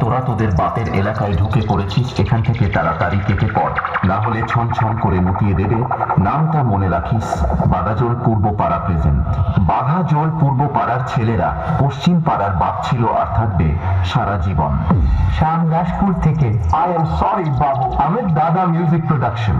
তোরা তোদের বাপের এলাকায় ঢুকে পড়েছিস, এখান থেকে তাড়াতাড়ি কেটে পড়। না হলে ছন ছন করে মুটিয়ে দেবে। নামটা মনে রাখিস বাঘাজোল পূর্ব পাড়া প্রেজেন্ট বাঘাজোল পূর্ব পাড়ার ছেলেরা, পশ্চিম পাড়ার বাপ ছিল আর থাকবে সারা জীবন। শ্যাম দাসপুর থেকে আই এম সরি বাবু আমি দাদা মিউজিক প্রোডাকশন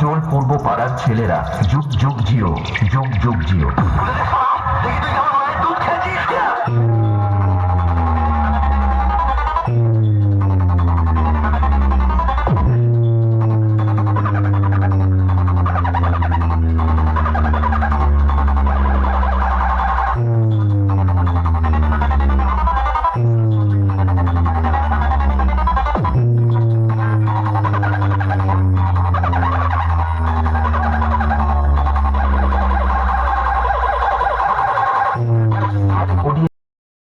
জোল পূর্ব পাড়ার ছেলেরা। যুগ যুগ জিও। যুগ যুগ জিও।